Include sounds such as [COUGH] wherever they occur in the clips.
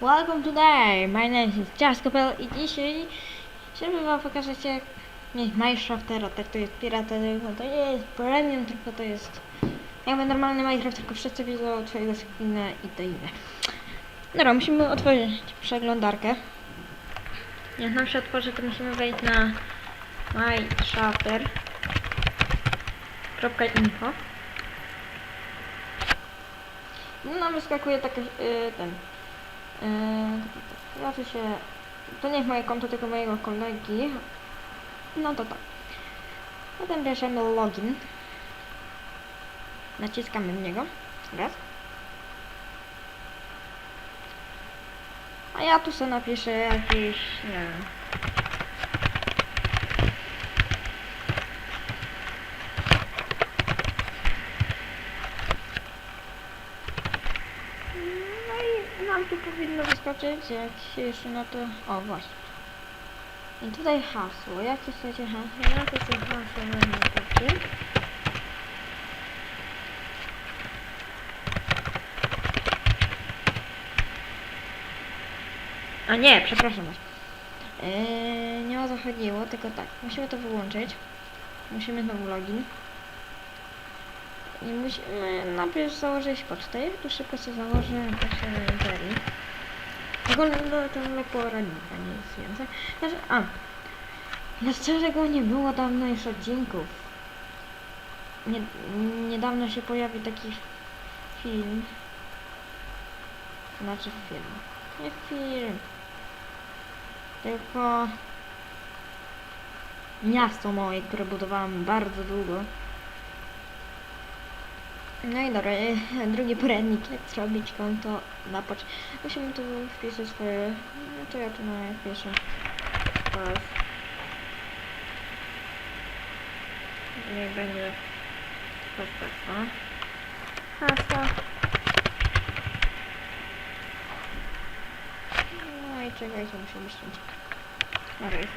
Welcome today, my name is Jaskopel i dzisiaj chciałbym wam pokazać jak nie Minecraftera, tak to jest pirata, tylko to nie jest premium, tylko to jest jakby normalny Minecraft, tylko wszyscy widzą twojego skina i to inne. Dobra, musimy otworzyć przeglądarkę. Jak nam się otworzy, to musimy wejść na myshafter.info No wyskakuje taki yy, ten Yy, się, to nie jest moje konto, tylko mojego kolegi. No to tak. Potem bierzemy login. Naciskamy w niego. Raz. A ja tu sobie napiszę jakiś, nie wiem. No i nam tu powinno wyskoczyć, jak się jeszcze na to... O, właśnie. I tutaj hasło. Jakie chcecie hasło? Jakie chcecie hasło wezmę takie. A nie, przepraszam was. Yy, nie o to chodziło, tylko tak. Musimy to wyłączyć. Musimy znowu login. I musimy najpierw założyć pocztę. Tu szybko sobie założę pocztę na Imperi. W ogóle no, to na poradnika, nic więcej. Znaczy, a, ja szczerze go nie było dawno już odcinków. Nie, niedawno się pojawił taki film. Znaczy film. Nie film. Tylko miasto moje, które budowałam bardzo długo. No i dobra, e, drugi poradnik, jak zrobić konto na pocz... Musimy tu wpisać swoje... No to ja tu napiszę. Pas. Niech będzie... Pas, tak, o. Hasło. No i czekajcie, muszę myśleć. Dobra, jest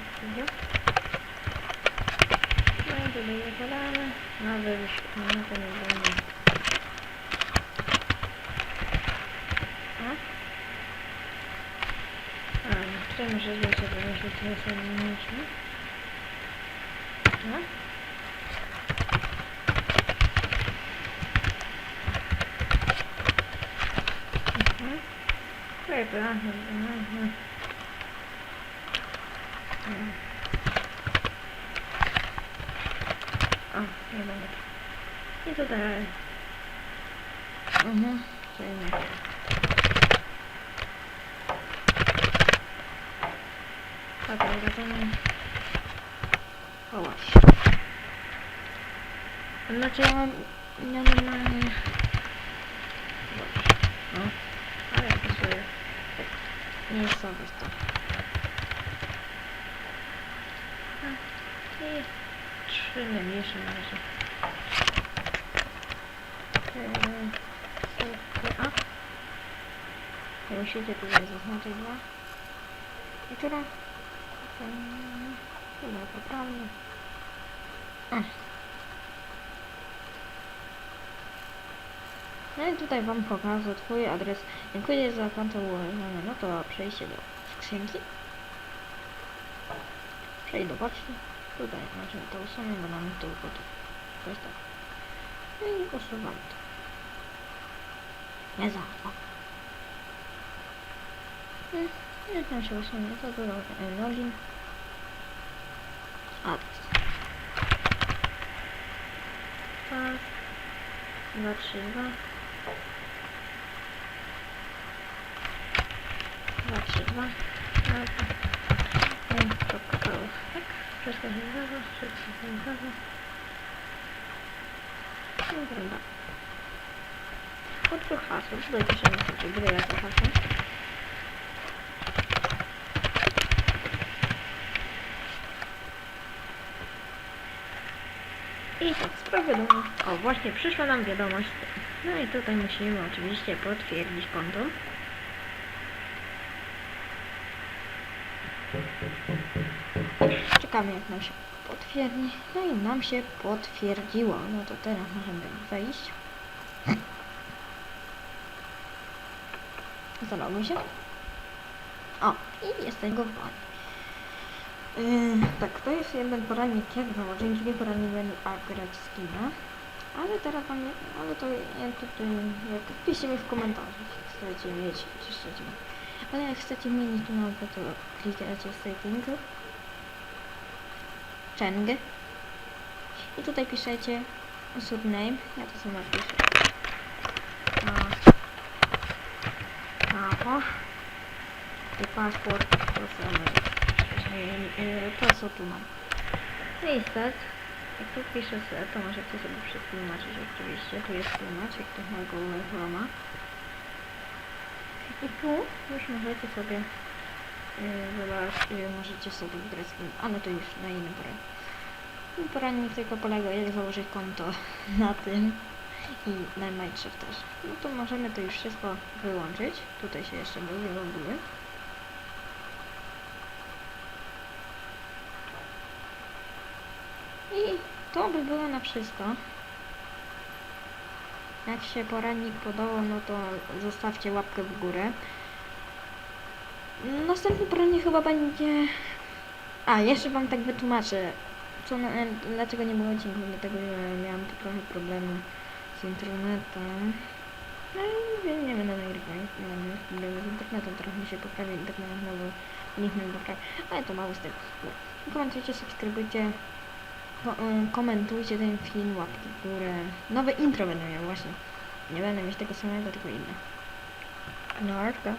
No i tutaj zakładamy. Nowy wyświetlony, no to nie będzie. A? A, no, tutaj może zdjęcie wynieść, to jest ładniejsze. A? Mhm. Aha, aha. Mhm. O, nie będę. I tutaj. Mhm, czyli nie. Tak, wracamy. O właśnie. Znaczy ja mam ja normalnie... Dobrze. No. Ale ja to sobie tak miejscowe to. I trzy najmniejsze na razie. Eee, A. Musicie tutaj zaznaczyć dwa. I tyle. Chyba poprawnie. No i tutaj wam pokażę twój adres. Dziękuję za konto ułożone. No to przejście do skrzynki. Przejdź do poczty. Tutaj znaczy to usunę, bo nam to. To jest tak. No i usuwam to. Nie za. Hmm, Jak nam się usunie, to tu e, login. Adres. Tak. Dwa, trzy, dwa. Dwa, trzy, dwa. Dobra. Wiem, kropka, to tak. Wszystko się zgadza, wszystko się zgadza. No dobra. Odkrył hasło, tutaj piszemy sobie gry jako hasło. I tak, wiadomo. O, właśnie przyszła nam wiadomość. No i tutaj musimy oczywiście potwierdzić konto. Czekamy jak nam się potwierdzi. No i nam się potwierdziło. No to teraz możemy wejść. Zaloguj się. O, i jesteś gotowany. Yy, tak, to jest jeden poradnik jak założyć, drugi poradnik będzie upgrade skina. Ale teraz pan, ale to ja tutaj, jak piszcie mi w komentarzach, jak chcecie mieć, czy chcecie. Ale jak chcecie zmienić tu nazwę, to klikacie setting, Cheng i tutaj piszecie surname, ja to samo piszę. Aha. I paszport to. Yy, To co tu mam. No i tu piszę to możecie sobie przetłumaczyć oczywiście. Tu jest tłumacz, jak to ma Google Chroma. I tu już możecie sobie yy, możecie sobie wybrać ale to już na innym poradniku. Ten Poradnik tylko polega jak założyć konto [LAUGHS] na tym i na Minecraft też. No to możemy to już wszystko wyłączyć. Tutaj się jeszcze wyloguje. I to by było na wszystko. Jak się poradnik podobał, no to zostawcie łapkę w górę. Następny poradnik chyba będzie... A, jeszcze wam tak wytłumaczę, co dlaczego nie było odcinków, dlatego że miałam trochę problemu z internetem. No i mówię, nie będę nagrywać, miałam problemy z internetem, trochę mi się poprawi internet znowu, nikt mnie poprawi, ale to mało z tego. Komentujcie, subskrybujcie, komentujcie ten film, łapki w górę. Nowe intro będę miał właśnie. Nie będę mieć tego samego, tylko inne. Narka.